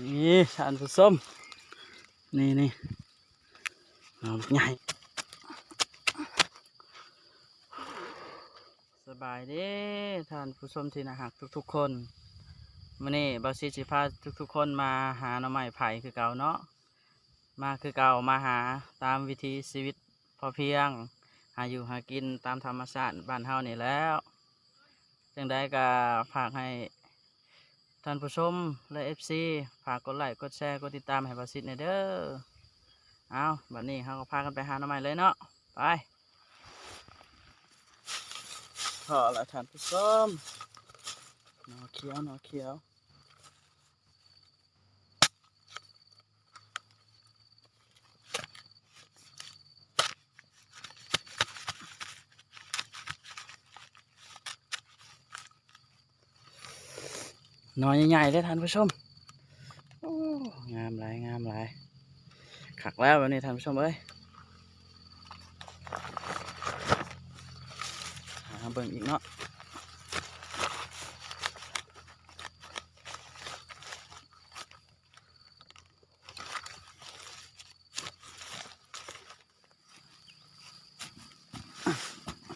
นี่ทานผู้ชมนี่นี่เอาใหญ่สบายด้ท่านผู้ชมที่น่าหักทุก ๆ คนมื่อนี้บาซิจิพาทุก ๆ คนมาหาหน่อไม้ไผ่คือเก่าเนาะมาคือเก่ามาหาตามวิธีชีวิตพอเพียง หาอยู่หากินตามธรรมชาติบ้านเฮานี่แล้วจังได้ก็ฝากให้ ท่านผู้ชมและเอฟซีฝากกดไลค์กดแชร์กดติดตามให้ประสิทธิ์ในอยเด้อเอาแบบนี้เขาก็พากันไปหาหน่อไม้เลยเนาะไปพอละท่านผู้ชมหนอเขียวหนอเขียว นอใหญ่ๆเลยท่านผู้ชมโอ้งามหลายงามหลายขักแล้วแบบนี้ท่านผู้ชมเอ้ยหาเบิ่งอีกเนาะ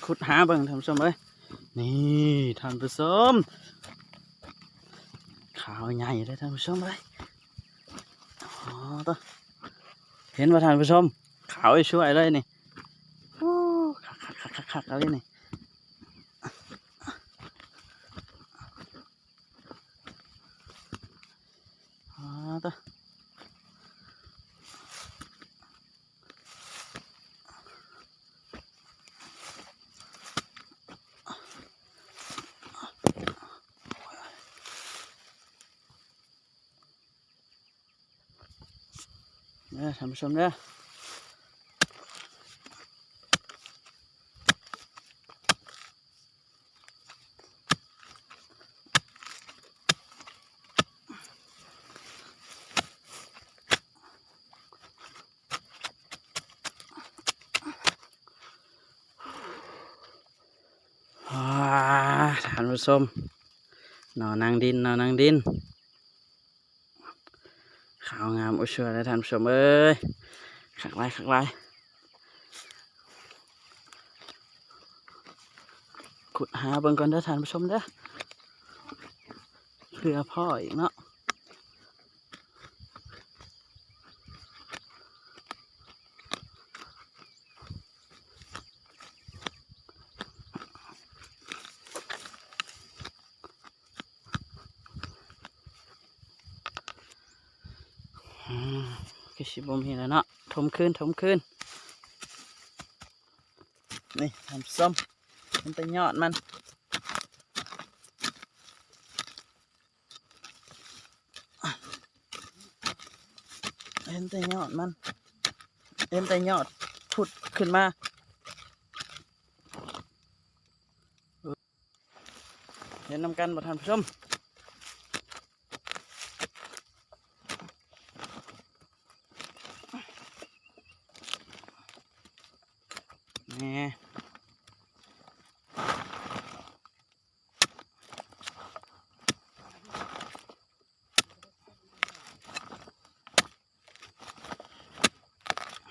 ขุดหาเบิ่งท่านผู้ชมเอ้ยนี่ท่านผู้ชม ขาใหญ่เลยท่านผู้ชมเลยอ๋อตัวเห็นว่าท่านผู้ชมขาวช่วยเลยนี่โอ้คักคักคักคักคักอะไรนี่ ท่านผู้ชมเนี่ยอ่าท่านผู้ชมหนอนางดินหนอนางดิน ขางามอุชัวนะท่านผู้ชมเอ้ยขักไล่ขักไล่ขุดหาเบิ่งก่อนเด้อท่านผู้ชมเด้อเพื่อพ่ออีกเนาะ ก็ชิบมีแล้วเนาะถมขึ้นถมขึ้นนี่ทำส้มมันไปยอดมันเห็นแต่ยอดมันเห็นแต่ยอดพุดขึ้นมาเห็นนำกันบ่ท่านผู้ชม นี่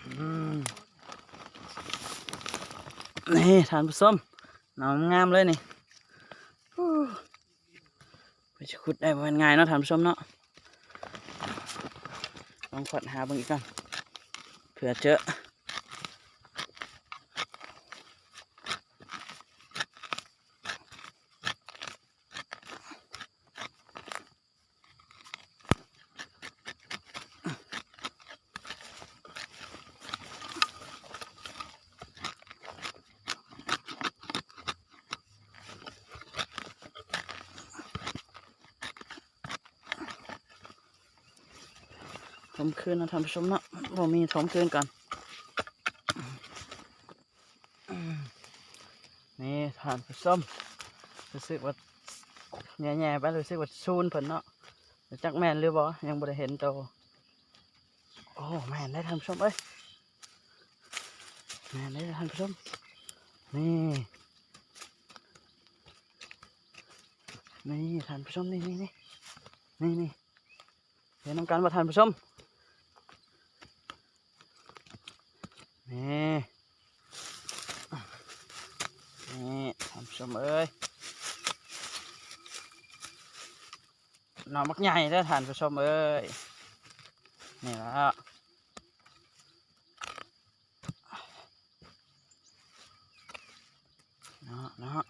อืมนี่ ท่านผู้ชมหนองงามเลยนี่ไปจะขุดได้เป็นไงเนาะท่านผู้ชมเนาะลองขดหาบางอีกก่อนเผื่อเจอ ถมคืนนะท่านผู้ชมเนาะบ่มีถมคืนก่อนนี่ท่านผู้ชมรู้สึกว่าแย่ๆไปรู้สึกว่าซูนเพิ่นเนาะจักแม่นหรือบ่ยังบ่ได้เห็นโตโอ้แม่นได้ท่านผู้ชมเอ้ยแม่นได้ท่านผู้ชมนี่นี่ท่านผู้ชมนี่นี่นี่นี่นี่เห็นน้ำกันว่าท่านผู้ชม นี่นี่ท่านผู้ชมเอ้ยหน่อมักใหญ่เด้อท่านผู้ชมเอ้ยนี่แล้วเนาะเนาะ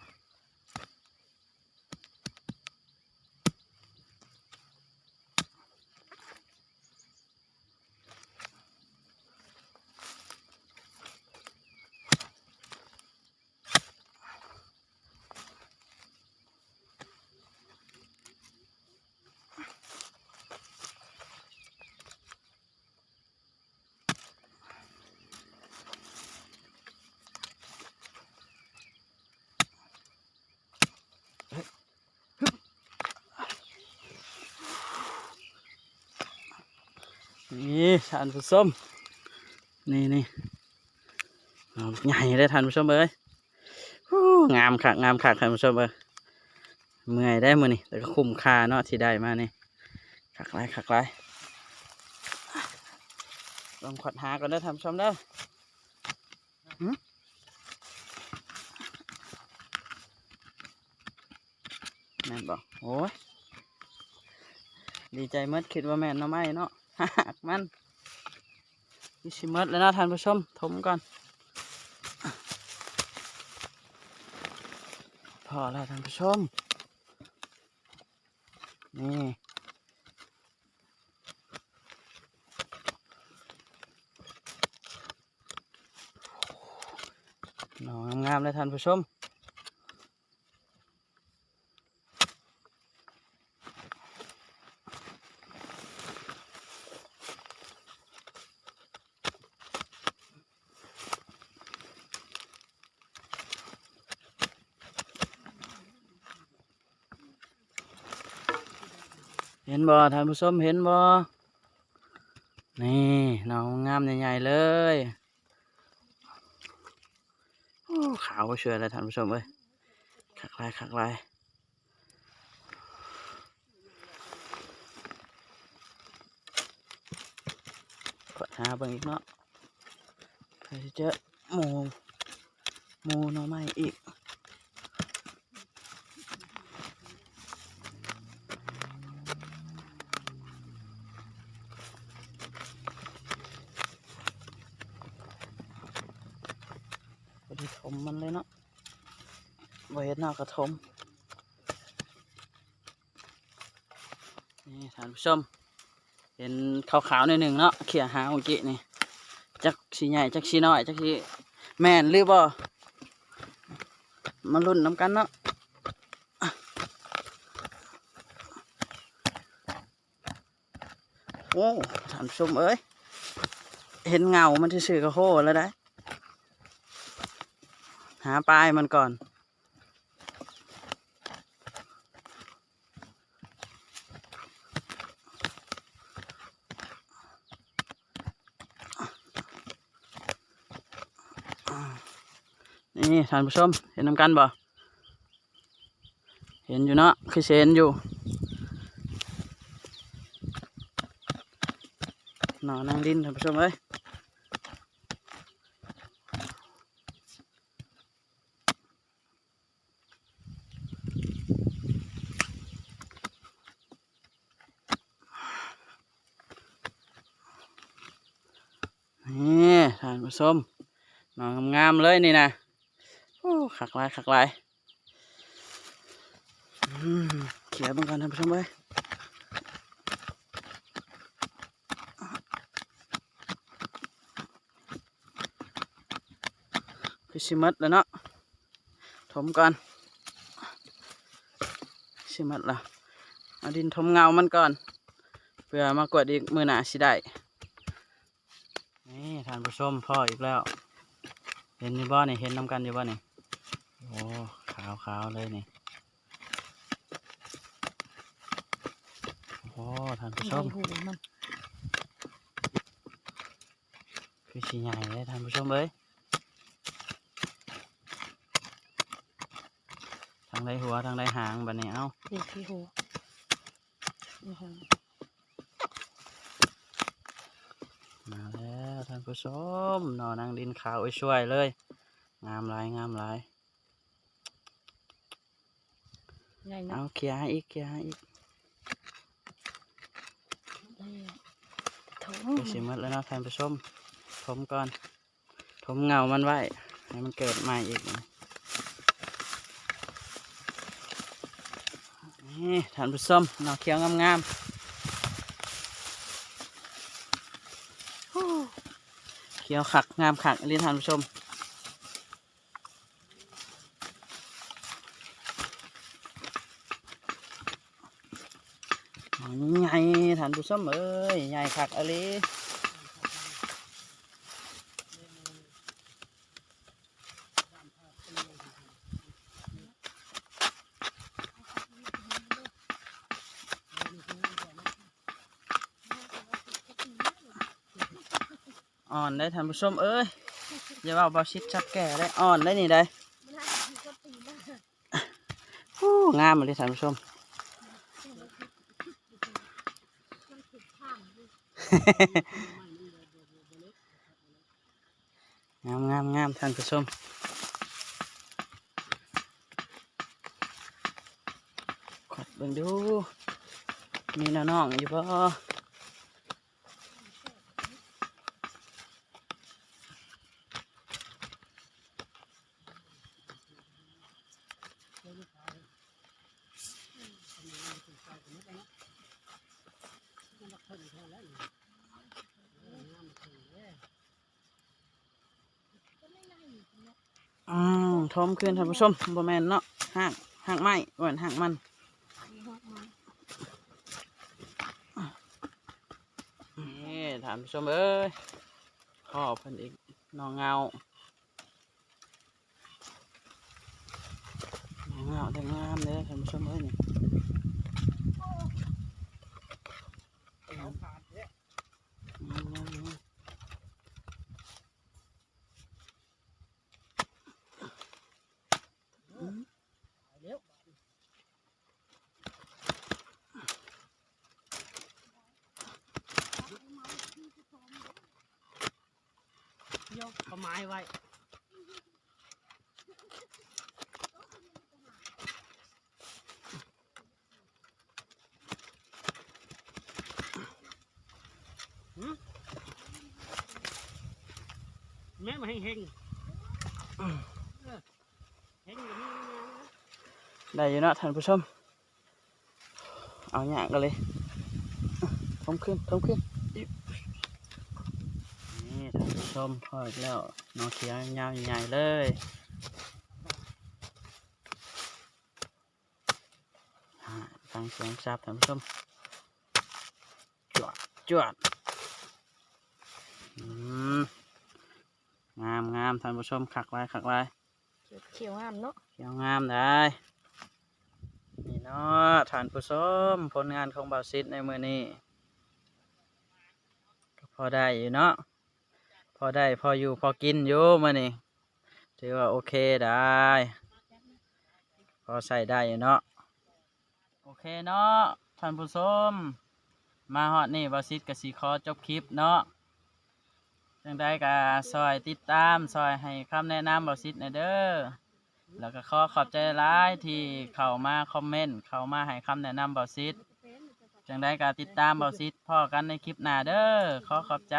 นี่ ท่านผู้ชมนี่นี่เอาใหญ่เลยท่านผู้ชมเอ้ยงามคักงามคักท่านผู้ชมเอ้ยเมื่อยได้มือนี่แต่ก็คุ้มค่าเนาะที่ได้มานี่คักไรคักไรลองขวัดหาก่อนเด้ท่านผู้ชมเด้อแม่นบอกโอ้ยดีใจหมดคิดว่าแม่นเนาะไม่เนาะ หักมันนี่ชิมดแล้วนะท่านผู้ชมถมก่อนพอแล้วท่านผู้ชม นี่หนองงามๆเลยท่านผู้ชม เห็นบ่ท่านผู้ชมเห็นบ่นี่หนองงามใหญ่ๆเลยโอ้ขาวเชื่อเลยท่านผู้ชมเอ้ยคักลายคักลายกดหาเบิ่งอีกเนาะเพื่อที่จะหมูหมูน่องไม้อีก ไปที่ถมมันเลยเนาะไว้เฮ็ดหน้า กระทมนี่ท่านผู้ชม เห็นขาวๆหน่อยหนึ่งเนาะเขี่ยหาเมื่อกี้นี่จักสีใหญ่จักสีน้อยจักสีแม่นหรือบ่มาลุ้นน้ำกันเนาะโอ้ท่านผู้ชมเอ้ยเห็นเงามันที่สื่อกระโหแล้วได้ หาปลายมันก่อน นี่ ท่านผู้ชมเห็นน้ำกันบ่เห็นอยู่เนาะคือเห็นอยู่หนอนางดินท่านผู้ชมเอ้ยนี่ท่านผู้ชมนองงามๆเลยนี่นะ ขักหลายขักหลายเขียบางกันท่านผู้ชมเว้ยคือชิมัดแล้วเนาะถมก่อนชิมัดละเอาดินถมเงามันก่อน เพื่อมากวดอีกมือหนาสิได้ นี่ท่านผู้ชมพ่ออีกแล้ว เห็นอยู่บ่นี่เห็นน้ำกันอยู่บ่นี่ อ้ขาวขาวๆเลยนี่โอ้ท่านผู้ชมหูมันคือสีใหญ่เลยท่านผู้ชมเอ้ยทางใดหัวทางใดหางบัดนี้เอ้าเด็กที่หูนี่ค่ะมาแล้วท่านผู้ชมหนอนางดินขาวไว้ช่วยเลย งามหลายงามหลาย ใหญ่นะเอาเคลียร์ให้อีกเคลียร์ให้อีกโถเดี๋ยวสิหมดแล้วเนาะท่านผู้ชมถมก่อนถมเงามันไว้ให้มันเกิดใหม่อีกนี่ท่านผู้ชมหนอเขียวงามๆฮู้เขียวขักงามขักเรียนท่านผู้ชม อันนี้ ใหญ่ท่านผู้ชมเอ้ยใหญ่คักอะไรอ่อนได้ท่านผู้ชมเอ้ยอย่าว่าบาชิดชักแก่ได้อ่อนได้นี่ได้ฮู้งามเลยท่านผู้ชม งามงามงามท่านผู้ชมขอดเบิ่งดู มีน้องๆอยู่บ่ อ้าวทมขึ้นท่านผู้ชมบ่แมนเนาะห่างห่างไม้บ่แม่นห่างมันนี่ท่านผู้ชมเอ้ยพ่อเพิ่นอีกน้องเงาน้องเงาแต่งามเลยท่านผู้ชมเอ้ยนี่งามงามงาม ยกกระ ไม้ไว้หืมแม่มาเฮงเฮงเออเฮงอย่างนี้นะได้อยู่เนาะท่านผู้ชม เอาหยางกันเลยทมขึ้นทมขึ้นอิ๊บนี่ท่านผู้ ชมพออีกแล้วน้องเขียวยาวใหญ่ๆเลยอ่าฟังเสียงซับท่านผู้ชมจวดจวดอืมงามงามท่านผู้ชมขักไว้ขักไว้เขียวงามเนาะเขียวงามได้นี่เนาะท่านผู้ชมผลงานของบ่าวซิดในมือนี้ก็พอได้อยู่เนาะ พอได้พออยู่พอกินอยู่มือนี้ถือว่าโอเคได้ พอใส่ได้อยู่เนาะโอเคเนาะท่านผู้ชมมาฮอดนี่บาซิดกับสีคอจบคลิปเนาะจังได้ก็ซอยติดตามซอยให้คำแนะนำบาซิดในเด้อแล้วก็ขอขอบใจร้ายที่เข้ามาคอมเมนต์เข้ามาให้คำแนะนำบาซิดจังได้การติดตามบาซิดพ่อกันในคลิปหน้าเด้อขอขอบใจ